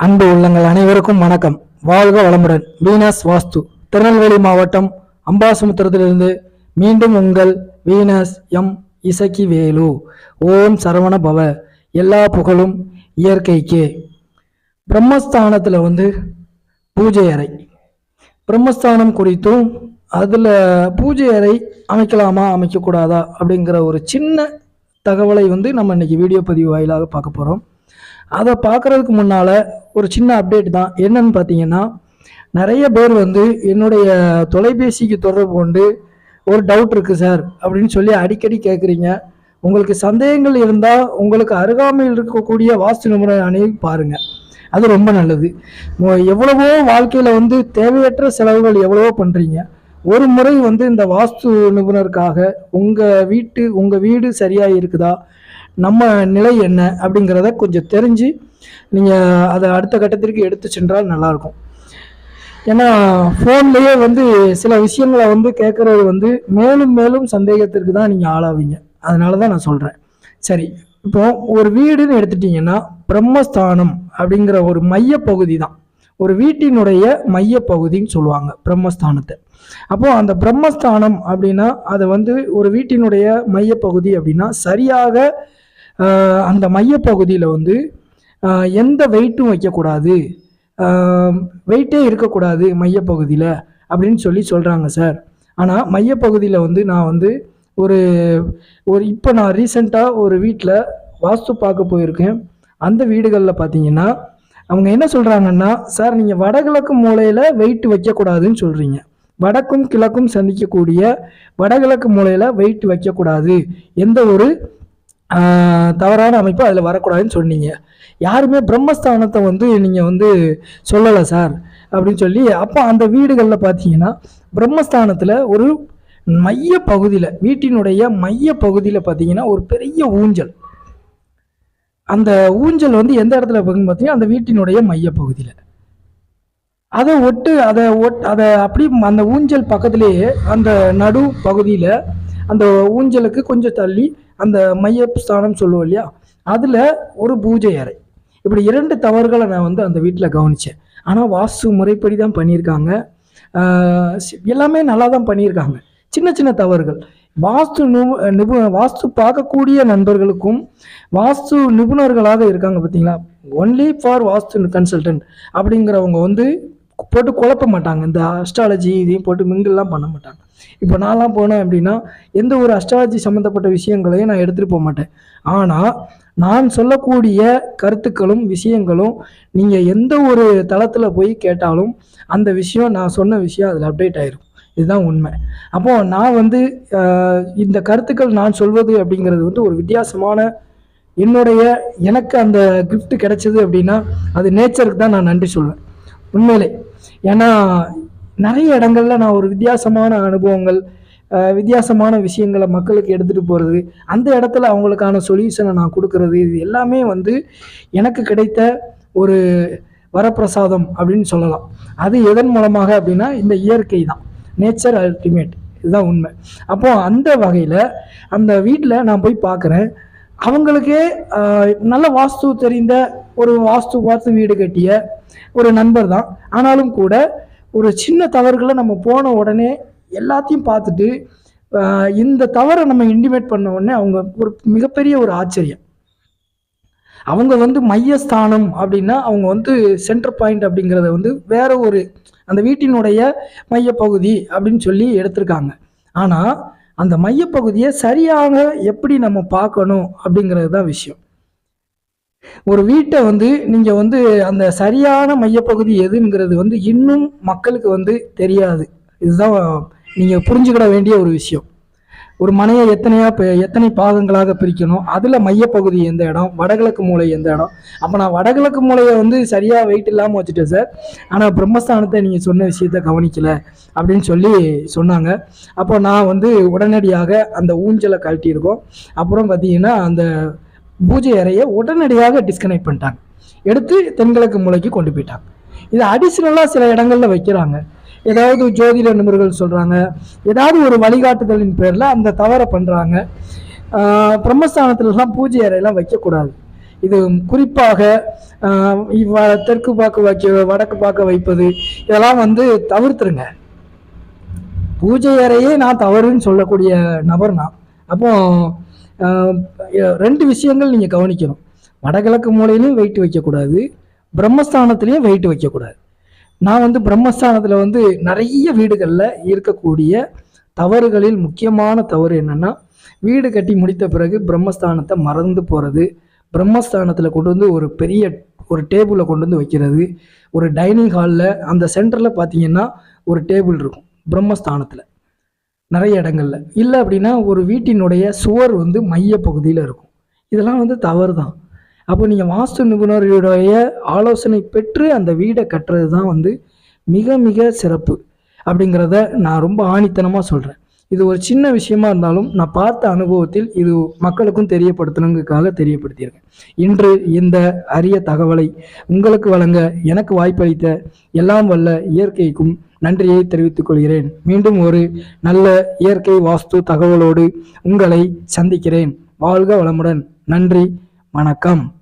அன்பு உள்ளங்கள் அனைவருக்கும் வணக்கம். வாழ்க வளமுடன். வீனஸ் வாஸ்து. திருநெல்வேலி மாவட்டம் அம்பாசமுத்திரத்திலிருந்து மீண்டும் உங்கள் வீனஸ் எம் இசக்கி வேலு ஓம் சரவண பவ. எல்லா புகழும் இயற்கைக்கே. பிரம்மஸ்தானத்தில் வந்து பூஜை அறை. பிரம்மஸ்தானம் குறித்தும் அதில் பூஜை அறை அமைக்கலாமா அமைக்கக்கூடாதா அப்படிங்கிற ஒரு சின்ன தகவலை வந்து நம்ம இன்னைக்கு வீடியோ பதிவு வாயிலாக பார்க்க போகிறோம் அதை பார்க்குறதுக்கு முன்னால் ஒரு சின்ன அப்டேட் தான். என்னன்னு பார்த்தீங்கன்னா நிறைய பேர் வந்து என்னுடைய தொலைபேசிக்கு தொடர்பு கொண்டு ஒரு டவுட் இருக்குது சார் அப்படின்னு சொல்லி அடிக்கடி கேட்குறீங்க உங்களுக்கு சந்தேகங்கள் இருந்தால் உங்களுக்கு அருகாமையில் இருக்கக்கூடிய வாஸ்து நிபுணர் அணியை பாருங்கள் அது ரொம்ப நல்லது. எவ்வளவோ வாழ்க்கையில் வந்து தேவையற்ற செலவுகள் எவ்வளவோ பண்ணுறீங்க ஒரு முறை வந்து இந்த வாஸ்து நிபுணருக்காக உங்கள் வீட்டு உங்கள் வீடு சரியாக இருக்குதா நம்ம நிலை என்ன அப்படிங்கிறத கொஞ்சம் தெரிஞ்சு நீங்கள் அதை அடுத்த கட்டத்திற்கு எடுத்து சென்றால் நல்லாயிருக்கும். ஏன்னா ஃபோன்லேயே வந்து சில விஷயங்களை வந்து கேட்குறது வந்து மேலும் மேலும் சந்தேகத்திற்கு தான் நீங்கள் ஆளாவீங்க. அதனால தான் நான் சொல்கிறேன் சரி இப்போ ஒரு வீடுன்னு எடுத்துட்டிங்கன்னா பிரம்மஸ்தானம் அப்படிங்கிற ஒரு மையப்பகுதி தான். ஒரு வீட்டினுடைய மையப்பகுதின்னு சொல்லுவாங்க பிரம்மஸ்தானத்தை. அப்போ அந்த பிரம்மஸ்தானம் அப்படின்னா அது வந்து ஒரு வீட்டினுடைய மையப்பகுதி அப்படின்னா சரியாக அந்த மையப்பகுதியில் வந்து எந்த வெயிட்டும் வைக்கக்கூடாது. வெயிட்டே இருக்கக்கூடாது மையப்பகுதியில் அப்படின்னு சொல்லி சொல்கிறாங்க சார் ஆனால் மையப்பகுதியில் வந்து நான் வந்து ஒரு ஒரு இப்போ நான் ரீசெண்டாக ஒரு வீட்டில் வாஸ்து பார்க்க போயிருக்கேன். அந்த வீடுகளில் பார்த்தீங்கன்னா அவங்க என்ன சொல்கிறாங்கன்னா சார் நீங்கள் வடகிழக்கு மூலையில் வெயிட் வைக்கக்கூடாதுன்னு சொல்கிறீங்க வடக்கும் கிழக்கும் சந்திக்கக்கூடிய வடகிழக்கு மூலையில் வெயிட் வைக்கக்கூடாது. எந்த ஒரு தவறான அமைப்பு அதில் வரக்கூடாதுன்னு சொன்னீங்க. யாருமே பிரம்மஸ்தானத்தை வந்து நீங்கள் வந்து சொல்லலை சார் அப்படின்னு சொல்லி அப்போ அந்த வீடுகளில் பார்த்தீங்கன்னா பிரம்மஸ்தானத்தில் ஒரு மைய பகுதியில் வீட்டினுடைய மைய பகுதியில் பார்த்தீங்கன்னா ஒரு பெரிய ஊஞ்சல். அந்த ஊஞ்சல் வந்து எந்த இடத்துல பார்த்தீங்கன்னா அந்த வீட்டினுடைய மைய பகுதியில். அதை ஒட்டு அதை ஒட் அதை அப்படி அந்த ஊஞ்சல் பக்கத்திலேயே அந்த நடு பகுதியில் அந்த ஊஞ்சலுக்கு கொஞ்சம் தள்ளி அந்த மையஸ்தானம் சொல்லுவோம் இல்லையா? அதில் ஒரு பூஜை அறை. இப்படி இரண்டு தவறுகளை நான் வந்து அந்த வீட்டில் கவனித்தேன் ஆனால் வாஸ்து முறைப்படி தான் பண்ணியிருக்காங்க எல்லாமே நல்லா தான் பண்ணியிருக்காங்க. சின்ன சின்ன தவறுகள். வாஸ்து நு நிபு வாஸ்து பார்க்கக்கூடிய நண்பர்களுக்கும் வாஸ்து நிபுணர்களாக இருக்காங்க பார்த்தீங்களா ஒன்லி ஃபார் வாஸ்து கன்சல்டன்ட் அப்படிங்கிறவங்க வந்து போட்டு குழப்ப மாட்டாங்க. இந்த அஸ்ட்ராலஜி இதையும் போட்டு மிங்கிள்லாம் பண்ண மாட்டாங்க. இப்போ நான்லாம் போனேன் அப்படின்னா எந்த ஒரு அஸ்ட்ராலஜி சம்மந்தப்பட்ட விஷயங்களையும் நான் எடுத்துகிட்டு போக மாட்டேன். ஆனால் நான் சொல்லக்கூடிய கருத்துக்களும் விஷயங்களும் நீங்கள் எந்த ஒரு தளத்தில் போய் கேட்டாலும் அந்த விஷயம் நான் சொன்ன விஷயம் அதில் அப்டேட் ஆயிரும். இதுதான் உண்மை. அப்போ நான் வந்து இந்த கருத்துக்கள் நான் சொல்வது அப்படிங்கிறது வந்து ஒரு வித்தியாசமான என்னுடைய எனக்கு அந்த கிஃப்ட் கிடைச்சது அப்படின்னா அது நேச்சருக்கு தான் நான் நன்றி சொல்வேன். உண்மையிலே. ஏன்னா நிறைய இடங்கள்ல நான் ஒரு வித்தியாசமான அனுபவங்கள் வித்தியாசமான விஷயங்களை மக்களுக்கு எடுத்துகிட்டு போகிறது அந்த இடத்துல அவங்களுக்கான சொல்யூஷனை நான் கொடுக்கறது இது எல்லாமே வந்து எனக்கு கிடைத்த ஒரு வரப்பிரசாதம் அப்படின்னு சொல்லலாம். அது எதன் மூலமாக அப்படின்னா இந்த இயற்கை தான். நேச்சர் அல்டிமேட் இதுதான் உண்மை. அப்போ அந்த வகையில் அந்த வீட்டில் நான் போய் பார்க்குறேன் அவங்களுக்கே நல்ல வாஸ்து தெரிந்த ஒரு வாஸ்து பார்த்து வீடு கட்டிய ஒரு நண்பர் தான். ஆனாலும் கூட ஒரு சின்ன தவறுகளை நம்ம போன உடனே எல்லாத்தையும் பார்த்துட்டு இந்த தவறை நம்ம இன்டிமேட் பண்ண உடனே அவங்க ஒரு மிகப்பெரிய ஒரு ஆச்சரியம். அவங்க வந்து மையஸ்தானம் அப்படின்னா அவங்க வந்து சென்டர் பாயிண்ட் அப்படிங்கிறத வந்து வேற ஒரு அந்த வீட்டினுடைய மையப்பகுதி அப்படின்னு சொல்லி எடுத்திருக்காங்க. ஆனால் அந்த மையப்பகுதியை சரியாக எப்படி நம்ம பார்க்கணும் அப்படிங்கிறது தான் விஷயம். ஒரு வீட்டை வந்து நீங்கள் வந்து அந்த சரியான மையப்பகுதி எதுங்கிறது வந்து இன்னும் மக்களுக்கு வந்து தெரியாது. இதுதான் நீங்கள் புரிஞ்சுக்கிட வேண்டிய ஒரு விஷயம். ஒரு மனையை எத்தனையா எத்தனை பாகங்களாக பிரிக்கணும்? அதில் மையப்பகுதி எந்த இடம்? வடகிழக்கு மூலை எந்த இடம்? அப்போ நான் வடகிழக்கு மூலையை வந்து சரியாக வெயிட் இல்லாமல் வச்சுட்டேன் சார் ஆனால் பிரம்மஸ்தானத்தை நீங்கள் சொன்ன விஷயத்த கவனிக்கலை அப்படின்னு சொல்லி சொன்னாங்க. அப்போ நான் வந்து உடனடியாக அந்த ஊஞ்சலை கழட்டியிருக்கோம். அப்புறம் பார்த்தீங்கன்னா அந்த பூஜை அறையை உடனடியாக டிஸ்கனெக்ட் பண்ணிட்டாங்க. எடுத்து தென்கிழக்கு மூலைக்கு கொண்டு போயிட்டாங்க. இது அடிஷ்னலாக சில இடங்களில் வைக்கிறாங்க. ஏதாவது ஜோதிட நிபுணர்கள் சொல்கிறாங்க ஏதாவது ஒரு வழிகாட்டுதலின் பேரில் அந்த தவறை பண்ணுறாங்க பிரம்மஸ்தானத்துலலாம் பூஜை அறையெல்லாம் வைக்கக்கூடாது. இது குறிப்பாக இவ்வ- தெற்கு பார்க்க வைக்க வடக்கு பார்க்க வைப்பது இதெல்லாம் வந்து தவிர்த்துருங்க. பூஜை அறையே நான் தவறுன்னு சொல்லக்கூடிய நபர் நான் அப்போது ரெண்டு விஷயங்கள் நீங்கள் கவனிக்கணும். வடகிழக்கு மூலையிலையும் வெயிட் வைக்கக்கூடாது. பிரம்மஸ்தானத்துலேயும் வெயிட் வைக்கக்கூடாது. நான் வந்து பிரம்மஸ்தானத்தில் வந்து நிறைய வீடுகளில் இருக்கக்கூடிய தவறுகளில் முக்கியமான தவறு என்னென்னா வீடு கட்டி முடித்த பிறகு பிரம்மஸ்தானத்தை மறந்து போகிறது பிரம்மஸ்தானத்தில் கொண்டு வந்து ஒரு பெரிய ஒரு டேபிளில் கொண்டு வந்து வைக்கிறது. ஒரு டைனிங் ஹாலில் அந்த சென்டரில் பார்த்தீங்கன்னா ஒரு டேபிள் இருக்கும் பிரம்மஸ்தானத்தில். நிறைய இடங்கள்ல. இல்லை அப்படின்னா ஒரு வீட்டினுடைய சுவர் வந்து மைய பகுதியில் இருக்கும். இதெல்லாம் வந்து தவறு தான் அப்போ நீங்கள் வாஸ்து நிபுணருடைய ஆலோசனை பெற்று அந்த வீடை கட்டுறது தான் வந்து மிக மிக சிறப்பு அப்படிங்கிறத நான் ரொம்ப ஆணித்தனமாக சொல்கிறேன் இது ஒரு சின்ன விஷயமா இருந்தாலும் நான் பார்த்த அனுபவத்தில் இது மக்களுக்கும் தெரியப்படுத்தணுங்கிறதுக்காக தெரியப்படுத்தியிருக்கேன். இன்று இந்த அரிய தகவலை உங்களுக்கு வழங்க எனக்கு வாய்ப்பளித்த எல்லாம் வல்ல இயற்கைக்கும் நன்றியை தெரிவித்துக் கொள்கிறேன். மீண்டும் ஒரு நல்ல இயற்கை வாஸ்து தகவலோடு உங்களை சந்திக்கிறேன். வாழ்க வளமுடன். நன்றி. வணக்கம்.